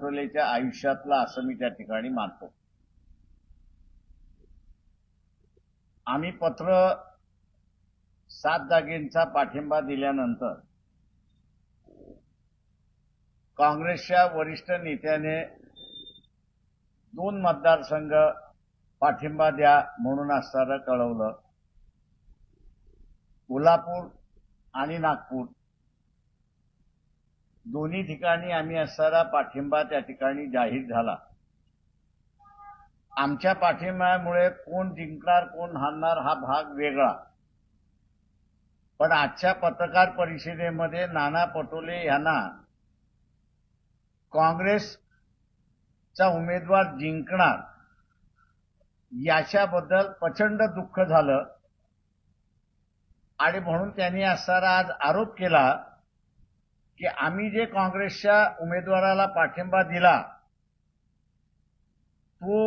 पटोलेच्या आयुष्यातला असं मी त्या ठिकाणी मानतो. आम्ही पत्र सात जागेंचा पाठिंबा दिल्यानंतर काँग्रेसच्या वरिष्ठ नेत्याने दोन मतदारसंघ पाठिंबा द्या म्हणून असताना कळवलं. कोल्हापूर आणि नागपूर. दोन्ही ठिकाणी आम्ही असणारा पाठिंबा त्या ठिकाणी जाहीर झाला. आमच्या पाठिंब्यामुळे कोण जिंकणार कोण हारणार हा भाग वेगळा. पण आजच्या पत्रकार परिषदेमध्ये नाना पटोले यांना काँग्रेसचा उमेदवार जिंकणार याच्याबद्दल प्रचंड दुःख झालं. आणि म्हणून त्यांनी असणारा आज आरोप केला की आम्ही जे काँग्रेसच्या उमेदवाराला पाठिंबा दिला तो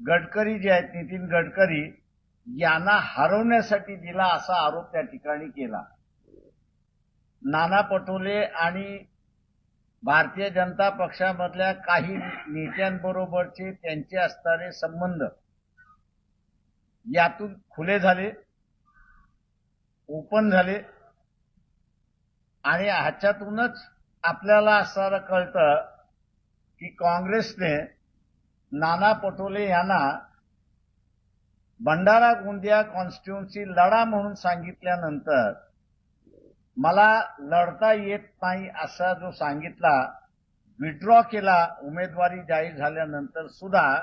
गडकरी जे आहेत नितीन गडकरी यांना हरवण्यासाठी दिला असा आरोप त्या ठिकाणी केला. नाना पटोले आणि भारतीय जनता पक्षामधल्या काही नेत्यांबरोबरचे त्यांचे असणारे संबंध यातून खुले झाले ओपन झाले. आणि ह्याच्यातूनच आपल्याला असणारं कळतं की काँग्रेसने नाना पटोले यांना भंडारा गोंदिया कॉन्स्टिट्युन्सी लढा म्हणून सांगितल्यानंतर मला लढता येत नाही असा जो सांगितला विड्रॉ केला उमेदवारी जाहीर झाल्यानंतर सुद्धा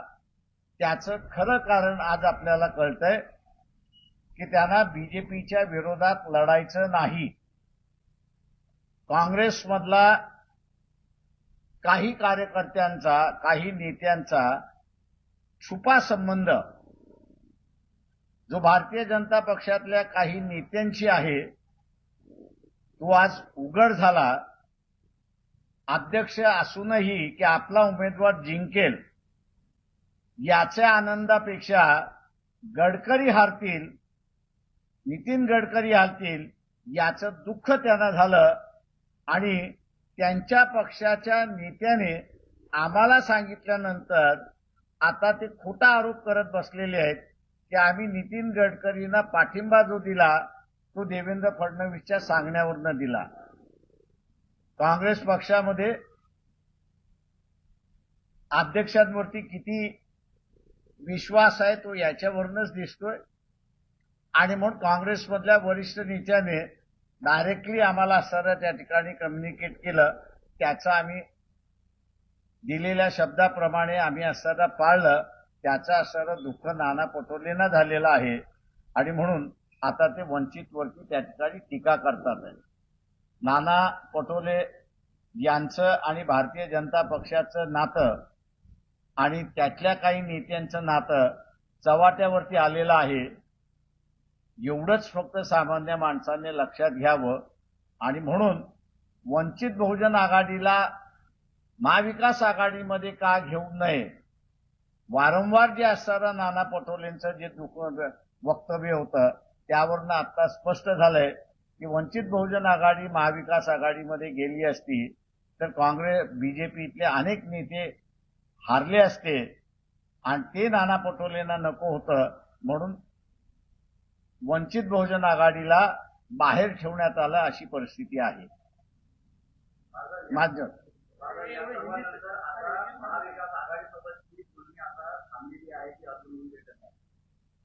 त्याचं खरं कारण आज आपल्याला कळतंय की त्यांना बीजेपीच्या विरोधात लढायचं नाही. काँग्रेसमधला काही कार्यकर्त्यांचा काही नेत्यांचा छुपा संबंध जो भारतीय जनता पक्षातल्या काही नेत्यांशी आहे तो आज उघड झाला. अध्यक्ष असूनही की आपला उमेदवार जिंकेल याच्या आनंदापेक्षा गडकरी हारतील नितीन गडकरी हारतील याचं दुःख त्यांना झालं. आणि त्यांच्या पक्षाच्या नेत्याने आम्हाला सांगितल्यानंतर आता ते खोटा आरोप करत बसलेले आहेत की आम्ही नितीन गडकरींना पाठिंबा जो दिला तो देवेंद्र फडणवीसच्या सांगण्यावरनं दिला. काँग्रेस पक्षामध्ये अध्यक्षांवरती किती विश्वास आहे तो याच्यावरूनच दिसतोय. आणि म्हणून काँग्रेसमधल्या वरिष्ठ नेत्याने डायरेक्टली आम्हाला सर त्या ठिकाणी कम्युनिकेट केलं. त्याचं आम्ही दिलेल्या शब्दाप्रमाणे आम्ही असताना पाळलं. त्याचं सर दुःख नाना पटोलेंना झालेलं आहे. आणि म्हणून आता ते वंचितवरती त्या ठिकाणी टीका करतात. आहे नाना पटोले यांचं आणि भारतीय जनता पक्षाचं नातं आणि त्यातल्या काही नेत्यांचं नातं चव्हाट्यावरती आलेलं आहे. एवढंच फक्त सामान्य माणसाने लक्षात घ्यावं. आणि म्हणून वंचित बहुजन आघाडीला महाविकास आघाडीमध्ये का घेऊ नये? वारंवार जे असणारं नाना पटोलेंचं जे दुख वक्तव्य होतं त्यावरनं आता स्पष्ट झालंय की वंचित बहुजन आघाडी महाविकास आघाडीमध्ये गेली असती तर काँग्रेस बीजेपीतले अनेक नेते हारले असते. आणि ते नाना पटोलेंना नको होतं म्हणून वंचित बहुजन आघाडीला बाहेर ठेवण्यात आलं अशी परिस्थिती आहे. माध्यम.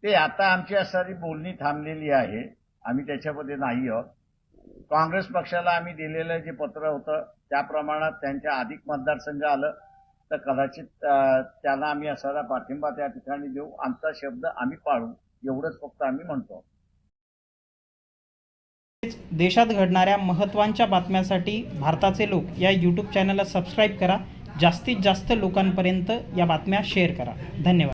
ते आता आमची असणारी बोलणी थांबलेली आहे. आम्ही त्याच्यामध्ये नाही आहोत. काँग्रेस पक्षाला आम्ही दिलेलं जे पत्र होतं त्या प्रमाणात त्यांच्या अधिक मतदारसंघ आलं तर कदाचित त्यांना आम्ही असणारा पाठिंबा त्या ठिकाणी देऊ. आमचा शब्द आम्ही पाळू. एवढंच फक्त आम्ही म्हणतो. देशात घडणाऱ्या महत्त्वांच्या बातम्यांसाठी भारताचे लोक या यूट्यूब चॅनलला सबस्क्राईब करा. जास्तीत जास्त लोकांपर्यंत या बातम्या शेअर करा. धन्यवाद.